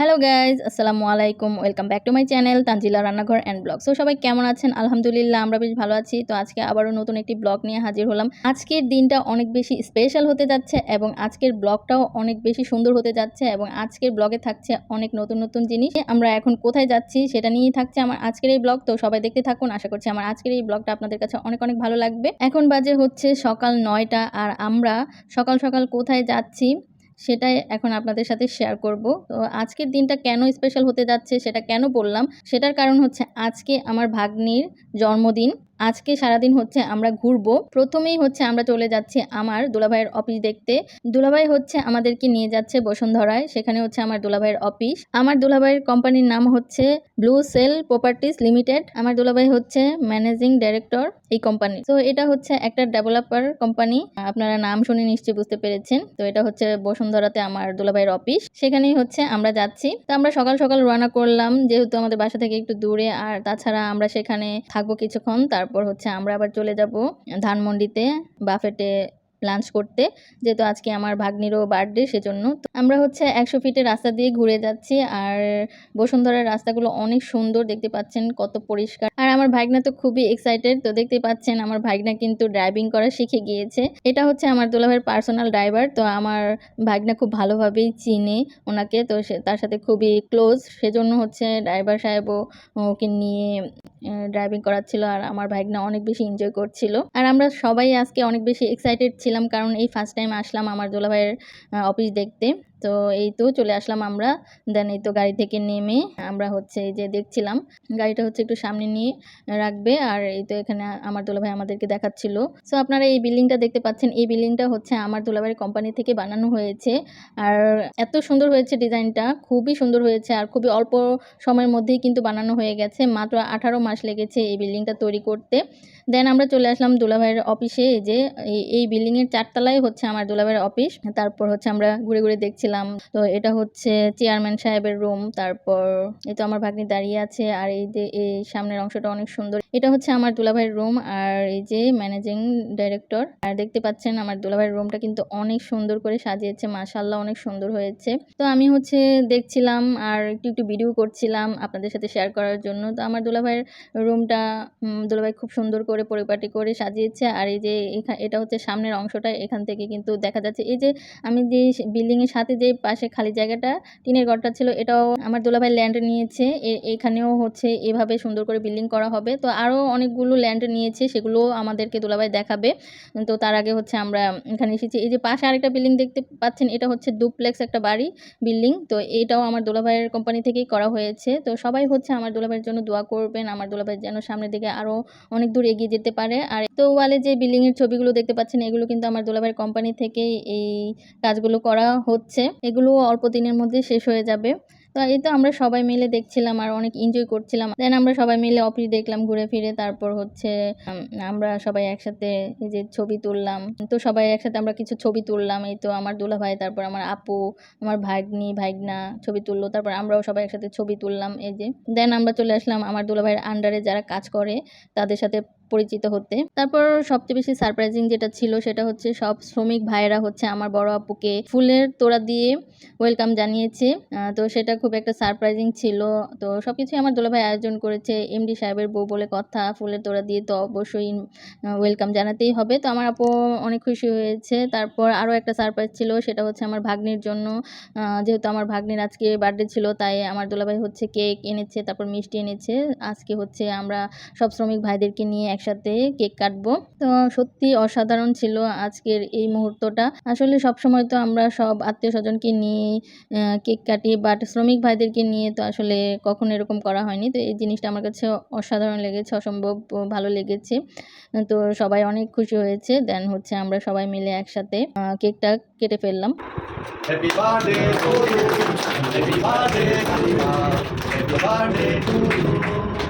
Hello guys আসসালামু আলাইকুম welcome back to my channel Tanzila রান্নাঘর অ্যান্ড ব্লগ সো সবাই কেমন আছেন? আলহামদুলিল্লাহ আমরা বেশ ভালো আছি। তো আজকে আবারও নতুন একটি ব্লগ নিয়ে হাজির হলাম। আজকের দিনটা অনেক বেশি স্পেশাল হতে যাচ্ছে এবং আজকের ব্লগটাও অনেক বেশি সুন্দর হতে যাচ্ছে এবং আজকের ব্লগে থাকছে অনেক নতুন নতুন জিনিস। আমরা এখন কোথায় যাচ্ছি সেটা নিয়েই থাকছে আমার আজকের এই ব্লগ তো সবাই দেখতে থাকুন। আশা করছি আমার আজকের এই ব্লগটা আপনাদের কাছে অনেক অনেক ভালো লাগবে। এখন বাজে হচ্ছে সকাল নয়টা আর আমরা সকাল সকাল কোথায় যাচ্ছি? সেটাই এখন আপনাদের সাথে শেয়ার করব। তো আজকের দিনটা কেন স্পেশাল হতে যাচ্ছে সেটা কেন বললাম? সেটার কারণ হচ্ছে আজকে আমার ভাগ্নির জন্মদিন। আজকে সারাদিন হচ্ছে আমরা ঘুরবো। প্রথমেই হচ্ছে আমরা চলে যাচ্ছি আমার দুলাভাইয়ের অফিস দেখতে। দুলাভাই হচ্ছে আমাদেরকে নিয়ে যাচ্ছে বসুন্ধরায়। সেখানে হচ্ছে আমার দুলাভাইয়ের অফিস। আমার দুলাভাইয়ের কোম্পানির নাম হচ্ছে ব্লু সেল প্রপার্টিস লিমিটেড। আমার দুলাভাই হচ্ছে ম্যানেজিং ডাইরেক্টর এই কোম্পানি। তো এটা হচ্ছে একটা ডেভেলপার কোম্পানি। আপনারা নাম শুনে নিশ্চয়ই বুঝতে পেরেছেন। তো এটা হচ্ছে বসুন্ধরাতে আমার দুলাভাইয়ের অফিস। সেখানেই হচ্ছে আমরা যাচ্ছি। তো আমরা সকাল সকাল রওনা করলাম। যেহেতু আমাদের বাসা থেকে একটু দূরে। আর তাছাড়া আমরা সেখানে থাকব কিছুক্ষণ। তারপর হচ্ছে আমরা আবার চলে যাব ধানমন্ডিতে বাফেটে লাঞ্চ করতে, যেহেতু আজকে আমার ভাগ্নিরও বার্থডে সেজন্য। আমরা হচ্ছে একশো ফিটের রাস্তা দিয়ে ঘুরে যাচ্ছি, আর বসুন্ধরার রাস্তাগুলো অনেক সুন্দর, দেখতে পাচ্ছেন কত পরিষ্কার। আর আমার ভাগনা তো খুবই এক্সাইটেড তো দেখতে পাচ্ছেন আমার ভাগনা কিন্তু ড্রাইভিং করা শিখে গিয়েছে। এটা হচ্ছে আমার দুলাভাইয়ের পার্সোনাল ড্রাইভার তো আমার ভাগনা খুব ভালোভাবেই চিনে ওনাকে, তো তার সাথে খুবই ক্লোজ সেজন্য হচ্ছে ড্রাইভার সাহেবও ওকে নিয়ে ড্রাইভিং করাচ্ছিল, আর আমার ভাগনা অনেক বেশি এনজয় করছিল। আর আমরা সবাই আজকে অনেক বেশি এক্সাইটেড ছিলাম কারণ এই ফার্স্ট টাইম আসলাম আমার দোলাভাইয়ের অফিস দেখতে। তো এই তো চলে আসলাম আমরা। দেন এই তো গাড়ি থেকে নেমে আমরা হচ্ছে এই যে দেখছিলাম, গাড়িটা হচ্ছে একটু সামনে নিয়ে রাখবে আর এই তো এখানে আমার দুলাভাই আমাদেরকে দেখাচ্ছিল। সো আপনারা এই বিল্ডিংটা দেখতে পাচ্ছেন, এই বিল্ডিংটা হচ্ছে আমার দুলাভাইয়ের কোম্পানি থেকে বানানো হয়েছে। আর এত সুন্দর হয়েছে ডিজাইনটা, খুবই সুন্দর হয়েছে আর খুবই অল্প সময়ের মধ্যেই কিন্তু বানানো হয়ে গেছে, মাত্র আঠারো মাস লেগেছে এই বিল্ডিংটা তৈরি করতে। দেন আমরা চলে আসলাম দুলাভাইয়ের অফিসে যে এই এই বিল্ডিংয়ের চারতলায় হচ্ছে আমার দুলাভাইয়ের অফিস তারপর হচ্ছে আমরা ঘুরে ঘুরে দেখছিলাম তো এটা হচ্ছে চেয়ারম্যান সাহেবের রুম। তারপর এই তো আমার ভাগ্নি দাঁড়িয়ে আছে আর এই যে এই সামনের অংশটা অনেক সুন্দর। এটা হচ্ছে আমার দুলাভাইয়ের রুম আর এই যে ম্যানেজিং ডাইরেক্টর। আর দেখতে পাচ্ছেন আমার দুলাভাইয়ের রুমটা কিন্তু অনেক সুন্দর করে সাজিয়েছে। মাশাল্লাহ অনেক সুন্দর হয়েছে। তো আমি হচ্ছে দেখছিলাম আর একটু একটু ভিডিও করছিলাম আপনাদের সাথে শেয়ার করার জন্য। তো আমার দুলাভাইয়ের রুমটা দুলাভাই খুব সুন্দর করে পরিপাটি করে সাজিয়েছে। আর এই যে এটা হচ্ছে সামনের অংশটা। এখান থেকে কিন্তু দেখা যাচ্ছে এই যে আমি যে বিল্ডিং এর সাথে যে পাশে খালি জায়গাটা, টিনের ঘরটা ছিল, এটাও আমার দোলাভাই ল্যান্ড নিয়েছে। এখানেও হচ্ছে এভাবে সুন্দর করে বিল্ডিং করা হবে। তো আরও অনেকগুলো ল্যান্ড নিয়েছে, সেগুলো আমাদেরকে দোলাভাই দেখাবে। তো তার আগে হচ্ছে আমরা এখানে এসেছি। এই যে পাশে আরেকটা বিল্ডিং দেখতে পাচ্ছেন, এটা হচ্ছে ডুপ্লেক্স একটা বাড়ি বিল্ডিং তো এটাও আমার দুলাভাইয়ের কোম্পানি থেকেই করা হয়েছে। তো সবাই হচ্ছে আমার দুলাভাইয়ের জন্য দোয়া করবেন, আমার দোলাভাই যেন সামনের দিকে আরও অনেক দূর এগিয়ে যেতে পারে। আর তো ওয়ালে যে বিল্ডিং এর ছবিগুলো দেখতে পাচ্ছেন, এগুলো কিন্তু আমার দুলাভাইয়ের কোম্পানি থেকেই এই কাজগুলো করা হচ্ছে। এগুলো অল্প দিনের মধ্যে শেষ হয়ে যাবে। তো এই তো আমরা সবাই মিলে দেখছিলাম আর অনেক এনজয় করছিলাম। দেন আমরা সবাই মিলে অফিস দেখলাম ঘুরে ফিরে, তারপর হচ্ছে আমরা সবাই একসাথে এই যে ছবি তুললাম। তো সবাই একসাথে আমরা কিছু ছবি তুললাম। এই তো আমার দুলা ভাই তারপর আমার আপু, আমার ভাগ্নি, ভাইগনা ছবি তুললো। তারপর আমরাও সবাই একসাথে ছবি তুললাম এই যে। দেন আমরা চলে আসলাম আমার দুলা ভাইয়ের আন্ডারে যারা কাজ করে, তাদের সাথে পরিচিত হতে। তারপর সবচেয়ে বেশি সারপ্রাইজিং যেটা ছিল সেটা হচ্ছে সব শ্রমিক ভাইয়েরা হচ্ছে আমার বড় আপুকে ফুলের তোড়া দিয়ে ওয়েলকাম জানিয়েছে। তো সেটা খুব একটা সারপ্রাইজিং ছিল। তো সব কিছুই আমার দুলাভাই আয়োজন করেছে। এমডি সাহেবের বউ বলে কথা, ফুলের তোড়া দিয়ে তো অবশ্যই ওয়েলকাম জানাতেই হবে। তো আমার আপু অনেক খুশি হয়েছে। তারপর আরও একটা সারপ্রাইজ ছিল, সেটা হচ্ছে আমার ভাগ্নির জন্য। যেহেতু আমার ভাগ্নির আজকে বার্থডে ছিল, তাই আমার দুলাভাই হচ্ছে কেক এনেছে, তারপর মিষ্টি এনেছে। আজকে হচ্ছে আমরা সব শ্রমিক ভাইদেরকে নিয়ে একসাথে কেক কাটবো তো সত্যি অসাধারণ ছিল আজকের এই মুহূর্তটা আসলে সব সময় তো আমরা সব আত্মীয় স্বজনকে নিয়ে কেক কাটি বাট শ্রমিক ভাইদেরকে নিয়ে তো আসলে কখনো এরকম করা হয়নি তো এই জিনিসটা আমার কাছে অসাধারণ লেগেছে, অসম্ভব ভালো লেগেছে তো সবাই অনেক খুশি হয়েছে দেন হচ্ছে আমরা সবাই মিলে একসাথে কেকটা কেটে ফেললাম Happy birthday to you. Happy birthday. Happy birthday to you.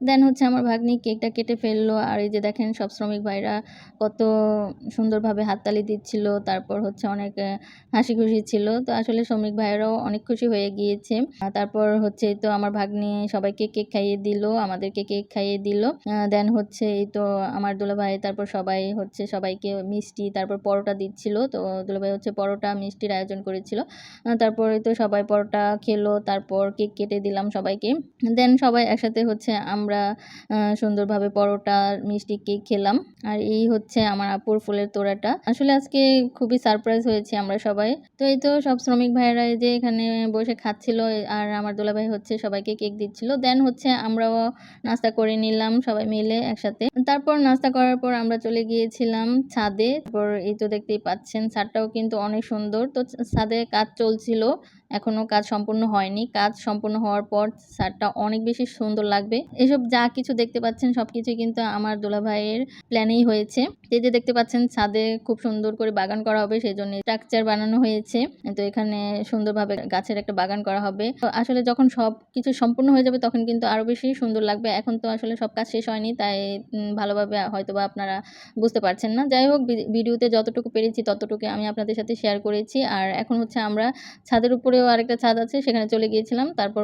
দেন হচ্ছে আমার ভাগ্নি কেকটা কেটে ফেলল। আর এই যে দেখেন, সব শ্রমিক ভাইরা কত সুন্দরভাবে হাততালি দিচ্ছিল। তারপর হচ্ছে অনেক হাসি খুশি ছিল। তো আসলে শ্রমিক ভাইয়েরাও অনেক খুশি হয়ে গিয়েছে। তারপর হচ্ছে তো আমার ভাগ্নি সবাইকে কেক খাইয়ে দিল, আমাদেরকে কেক খাইয়ে দিল। দেন হচ্ছে এই তো আমার দুলাভাই, তারপর সবাই হচ্ছে সবাইকে মিষ্টি, তারপর পরোটা দিচ্ছিল। তো দুলাভাই হচ্ছে পরোটা মিষ্টির আয়োজন করেছিল। তারপরে তো সবাই পরোটা খেলো, তারপর কেক কেটে দিলাম সবাইকে। দেন সবাই একসাথে হচ্ছে আমরা আহ, সুন্দরভাবে পরোটা মিষ্টি কেক খেলাম। আর এই হচ্ছে আমার আপুর ফুলের তোড়াটা। আসলে আজকে খুবই সারপ্রাইজ হয়েছে আমরা সবাই। তো এই তো সব শ্রমিক ভাইয়েরা যে এখানে বসে খাচ্ছিল আর আমার দুলাভাই হচ্ছে সবাইকে কেক দিচ্ছিল। দেন হচ্ছে আমরাও নাস্তা করে নিলাম সবাই মিলে একসাথে। তারপর নাস্তা করার পর আমরা চলে গিয়েছিলাম ছাদে। তারপর এই তো দেখতেই পাচ্ছেন ছাদটাও কিন্তু অনেক সুন্দর। তো ছাদে কাজ চলছিল এখনও কাজ সম্পূর্ণ হয়নি। কাজ সম্পূর্ণ হওয়ার পর ছাদটা অনেক বেশি সুন্দর লাগবে। এসব যা কিছু দেখতে পাচ্ছেন সব কিছুই কিন্তু আমার দুলাভাইয়ের প্ল্যানেই হয়েছে। এই যে দেখতে পাচ্ছেন, ছাদে খুব সুন্দর করে বাগান করা হবে সেই জন্য স্ট্রাকচার বানানো হয়েছে। তো এখানে সুন্দরভাবে গাছের একটা বাগান করা হবে। তো আসলে যখন সব কিছু সম্পূর্ণ হয়ে যাবে, তখন কিন্তু আরও বেশি সুন্দর লাগবে। এখন তো আসলে সব কাজ শেষ হয়নি, তাই ভালোভাবে হয়তোবা আপনারা বুঝতে পারছেন না। যাই হোক ভিডিওতে যতটুকু পেরেছি ততটুকু আমি আপনাদের সাথে শেয়ার করেছি। আর এখন হচ্ছে আমরা ছাদের উপরেও আরেকটা ছাদ আছে, সেখানে চলে গিয়েছিলাম। তারপর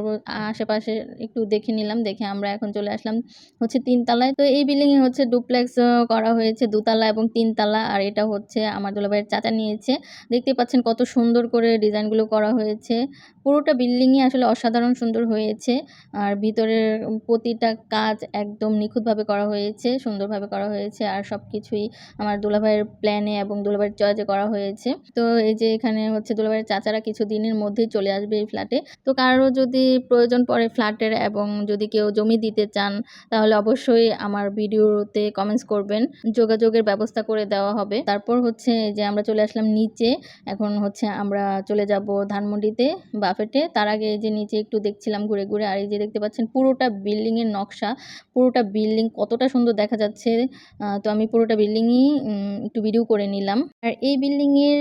আশেপাশে একটু দেখে নিলাম, দেখে আমরা এখন চলে আসলাম হচ্ছে তিনতলায় তো এই বিল্ডিং এ হচ্ছে ডুপ্লেক্স করা হয়েছে দুতলা এবং তিনতলা। আর এটা হচ্ছে আমার দুলাভাইয়ের চাচা নিয়েছে। দেখতে পাচ্ছেন কত সুন্দর করে ডিজাইনগুলো করা হয়েছে। পুরোটা বিল্ডিংই আসলে অসাধারণ সুন্দর হয়েছে। আর ভিতরের প্রতিটা কাজ একদম নিখুঁতভাবে করা হয়েছে, সুন্দরভাবে করা হয়েছে। আর সব কিছুই আমার দুলাভাইয়ের প্ল্যানে এবং দুলাভাইয়ের চয়েসে করা হয়েছে। তো এই যে এখানে হচ্ছে দুলাভাইয়ের চাচারা কিছু দিনের মধ্যেই চলে আসবে এই ফ্ল্যাটে তো কারও যদি প্রয়োজন পড়ে ফ্ল্যাটের এবং যদি কেউ জমি দিতে চান, তাহলে অবশ্যই আমার ভিডিওতে কমেন্টস করবেন। যোগাযোগের ব্যবস্থা করে দেওয়া হবে। তারপর হচ্ছে যে আমরা চলে আসলাম নিচে। এখন হচ্ছে আমরা চলে যাব ধানমন্ডিতে, বাফেটে। তার আগে যে নিচে একটু দেখছিলাম ঘুরে ঘুরে, আর এই যে দেখতে পাচ্ছেন পুরোটা বিল্ডিংয়ের নকশা। পুরোটা বিল্ডিং কতটা সুন্দর দেখা যাচ্ছে। তো আমি পুরোটা বিল্ডিংই একটু ভিডিও করে নিলাম। আর এই বিল্ডিংয়ের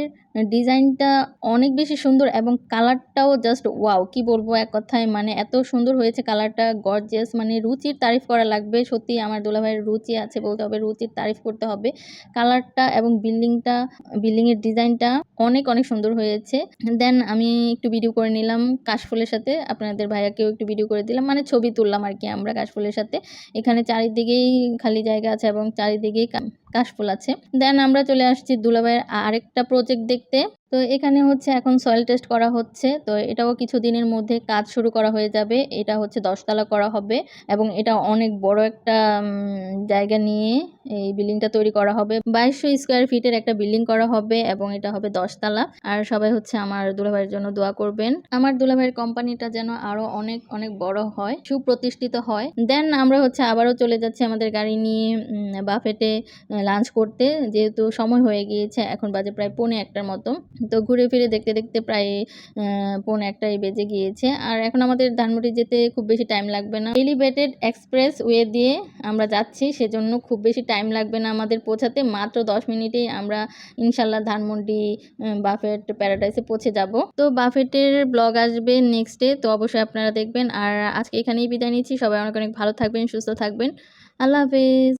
ডিজাইনটা অনেক বেশি সুন্দর এবং কালারটাও জাস্ট ওয়াও কি বলব এক কথায় মানে এত সুন্দর হয়েছে কালারটা গর্জিয়াস মানে রুচির তারিফ করা লাগবে। সত্যি আমার দুলাভাইয়ের রুচি আছে বলতে হবে, রুচির তারিফ করতে হবে। কালারটা এবং বিল্ডিংটা, বিল্ডিংয়ের ডিজাইনটা অনেক অনেক সুন্দর হয়েছে। দেন আমি একটু ভিডিও করে নিলাম কাশফুলের সাথে। আপনাদের ভাইয়াকেও একটু ভিডিও করে দিলাম মানে ছবি তুললাম আর কি আমরা কাশফুলের সাথে। এখানে চারিদিকেই খালি জায়গা আছে এবং চারিদিকেই কাশফুল আছে। দেন আমরা চলে আসছি দুলাভাইয়ের আরেকটা প্রজেক্ট দেখতে। তো এখানে হচ্ছে এখন সয়েল টেস্ট করা হচ্ছে। তো এটাও কিছু দিনের মধ্যে কাজ শুরু করা হয়ে যাবে। এটা হচ্ছে দশতলা করা হবে এবং এটা অনেক বড় একটা জায়গা নিয়ে এই বিল্ডিংটা তৈরি করা হবে। বাইশশো স্কোয়ার ফিটের একটা বিল্ডিং করা হবে এবং এটা হবে দশতলা। আর সবাই হচ্ছে আমার দুলাভাইয়ের জন্য দোয়া করবেন। আমার দুলাভাইয়ের কোম্পানিটা যেন আরও অনেক অনেক বড় হয়, সুপ্রতিষ্ঠিত হয়। দেন আমরা হচ্ছে আবারও চলে যাচ্ছি আমাদের গাড়ি নিয়ে বাফেটে লাঞ্চ করতে। যেহেতু সময় হয়ে গিয়েছে, এখন বাজে প্রায় পৌনে একটার মতো। তো ঘুরে ফিরে দেখতে দেখতে প্রায় পৌনে একটাই বেজে গিয়েছে। আর এখন আমাদের ধানমন্ডি যেতে খুব বেশি টাইম লাগবে না। এলিভেটেড এক্সপ্রেস ওয়ে দিয়ে আমরা যাচ্ছি, সেজন্য খুব বেশি টাইম লাগবে না আমাদের পৌঁছাতে। মাত্র দশ মিনিটেই আমরা ইনশাল্লাহ ধানমন্ডি বাফেট প্যারাডাইসে পৌঁছে যাব। তো বাফেটের ব্লগ আসবে নেক্সট ডে তো অবশ্যই আপনারা দেখবেন। আর আজকে এখানেই বিদায় নিচ্ছি। সবাই অনেক অনেক ভালো থাকবেন, সুস্থ থাকবেন। আল্লাহ হাফেজ।